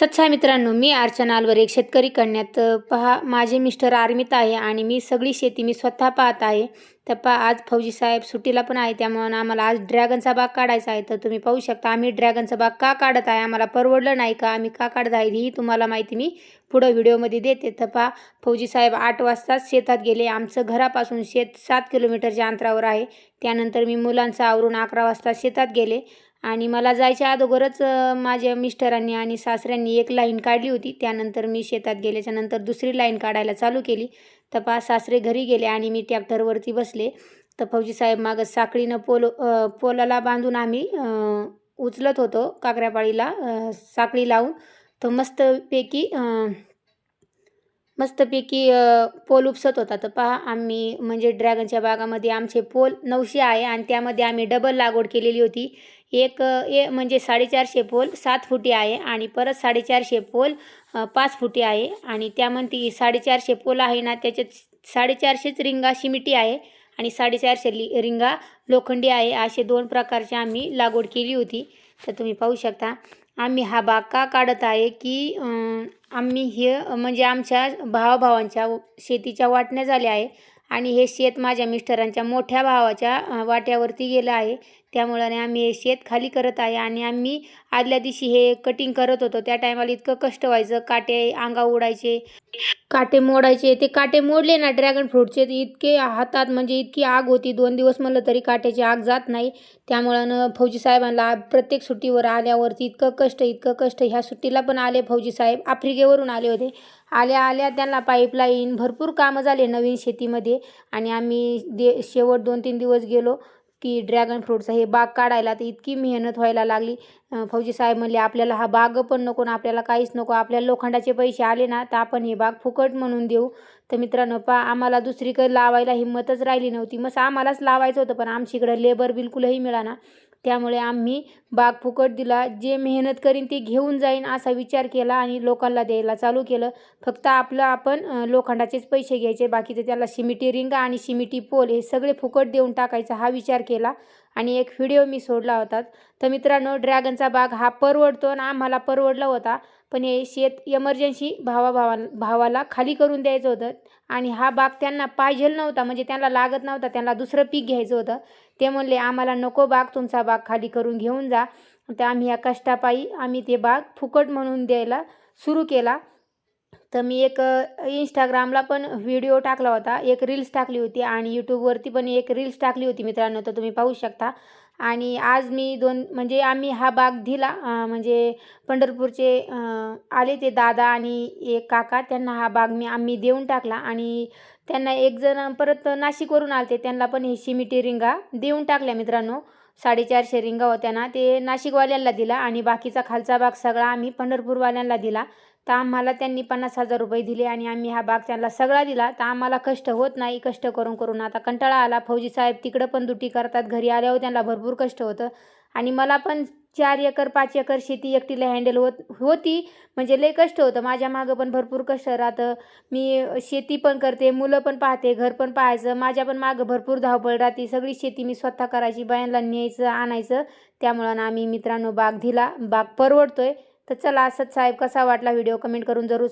सच्चा मित्रांनो मी अर्चनालवर एक शेतकरी कन्यात. पहा माझे मिस्टर आर्मीत आहे आणि मी सगळी शेती मी स्वतः पाहत आहे. तर पहा आज फौजी साहेब सुट्टीला पण आहे त्यामुळे आम्हाला आज ड्रॅगनचा बाग काढायचा आहे. तर तुम्ही पाहू शकता आम्ही ड्रॅगनचा बाग का काढत आहे आम्हाला परवडलं नाही का आम्ही का काढत आहे ही तुम्हाला माहिती मी पुढं व्हिडिओमध्ये देते. तर पहा फौजी साहेब आठ वाजताच शेतात गेले. आमचं घरापासून शेत सात किलोमीटरच्या अंतरावर आहे. त्यानंतर मी मुलांचं आवरून अकरा वाजता शेतात गेले. आणि मला जायच्या अगोदरच माझ्या मिस्टरांनी आणि सासऱ्यांनी एक लाईन काढली होती. त्यानंतर मी शेतात गेल्याच्यानंतर दुसरी लाईन काढायला चालू केली. तर पा सासरे घरी गेले आणि मी ट्रॅक्टरवरती बसले. तर फौजी साहेब मागं साखळीनं पोल पोलाला बांधून आम्ही उचलत होतो काकऱ्यापाळीला साखळी लावून. तर मस्तपैकी मस्तपैकी पोल उपसत होता. तर पहा आम्ही म्हणजे ड्रॅगनच्या बागामध्ये आमचे पोल नऊशे आहे आणि त्यामध्ये आम्ही डबल लागवड केलेली होती. एक ए म्हणजे साडेचारशे पोल सात फुटी आहे आणि परत साडेचारशे पोल पाच फुटी आहे. आणि त्यामध्ये साडेचारशे पोल आहे ना त्याच्यात साडेचारशेच रिंगा शिमिटी आहे आणि साडेचारशे लि रिंगा लोखंडी आहे. असे दोन प्रकारचे आम्ही लागवड केली होती. तर तुम्ही पाहू शकता. आम्ही हा बाग का काढत आहे की आम्ही हे म्हणजे आमच्या भावाभावांच्या शेतीच्या वाटण्या झाल्या आहे आणि हे शेत माझ्या मिस्टरांच्या मोठ्या भावाच्या वाट्यावरती गेलं आहे. त्यामुळे आम्ही हे शेत खाली करत आहे आणि आम्ही आदल्या दिवशी हे कटिंग करत होतो. त्या टायमाला इतकं कष्ट व्हायचं. काटे अंगा उडायचे काटे मोडायचे. ते काटे मोडले ना ड्रॅगन फ्रूटचे इतके हातात म्हणजे इतकी आग होती. दोन दिवस म्हणलं तरी काट्याची आग जात नाही. त्यामुळं फौजी साहेबांना प्रत्येक सुट्टीवर आल्यावरती इतकं कष्ट इतकं कष्ट. ह्या सुट्टीला पण आले फौजी साहेब. आफ्रिकेवरून आले होते. आल्या आल्या त्यांना पाईपलाईन भरपूर कामं झाले नवीन शेतीमध्ये. आणि आम्ही दे शेवट दोन तीन दिवस गेलो. की ड्रॅगन फ्रूटचा हे बाग काढायला तर इतकी मेहनत व्हायला लागली. फौजी साहेब म्हणले आपल्याला हा बाग पण नको ना आपल्याला काहीच नको. आपल्याला लोखंडाचे पैसे आले ना तर आपण हे बाग फुकट म्हणून देऊ. तर मित्रांनो पा आम्हाला दुसरीकडे लावायला हिंमतच राहिली नव्हती. मग आम्हालाच लावायचं होतं पण आमच्याकडं लेबर बिलकुलही मिळाना त्यामुळे आम्ही बाग फुकट दिला. जे मेहनत करीन ते घेऊन जाईन असा विचार केला आणि लोकांना द्यायला चालू केलं. फक्त आपलं आपण लोखंडाचेच पैसे घ्यायचे. बाकीचे त्याला शिमिटी रिंगा आणि शिमिटी पोल हे सगळे फुकट देऊन टाकायचा हा विचार केला. आणि एक व्हिडिओ मी सोडला होता. तर मित्रांनो ड्रॅगनचा बाग हा परवडतो आणि आम्हाला परवडला होता. पण हे शेत एमर्जन्सी भावा भावा भावाला खाली करून द्यायचं होतं. आणि हा बाग त्यांना पाहिजेल नव्हता. म्हणजे त्यांना लागत नव्हता. त्यांना दुसरं पीक घ्यायचं होतं. ते म्हणले आम्हाला नको बाग. तुमचा बाग खाली करून घेऊन जा. तर आम्ही या कष्टापायी आम्ही ते बाग फुकट म्हणून द्यायला सुरू केला. तर मी एक इंस्टाग्रामला पण व्हिडिओ टाकला होता. एक रील्स टाकली होती आणि यूट्यूबवरती पण एक रील्स टाकली होती मित्रांनो तर तुम्ही पाहू शकता. आणि आज मी दोन म्हणजे आम्ही हा बाग दिला म्हणजे पंढरपूरचे आले ते दादा आणि एक काका त्यांना हा बाग मी आम्ही देऊन टाकला. आणि त्यांना एक जण परत नाशिकवरून आलते त्यांना पण हे शिमिटी रिंगा देऊन टाकल्या मित्रांनो. साडेचारशे रिंगा होत्या ना ते नाशिकवाल्यांना दिला आणि बाकीचा खालचा भाग सगळा आम्ही पंढरपूरवाल्यांना दिला. तर आम्हाला त्यांनी पन्नास हजार रुपये दिले आणि आम्ही हा बाग त्यांना सगळा दिला. तर आम्हाला कष्ट होत नाही कष्ट करून करून. आता कंटाळा आला. फौजी साहेब तिकडं पण दुटी करतात. घरी आल्यावर त्यांना भरपूर कष्ट होतं. आणि मला पण चार एकर पाच एकर शेती एकटीला हँडल होत होती. म्हणजे लय कष्ट होतं. माझ्या मागं पण भरपूर कष्ट राहतं. मी शेती पण करते मुलं पण पाहते घर पण पाहायचं. माझ्या पण मागं भरपूर धावपळ राहते. सगळी शेती मी स्वतः करायची बायांना न्यायचं आणायचं. त्यामुळं आम्ही मित्रांनो बाग दिला. बाग परवडतोय. तर चला असंच साहेब कसा वाटला व्हिडिओ कमेंट करून जरूर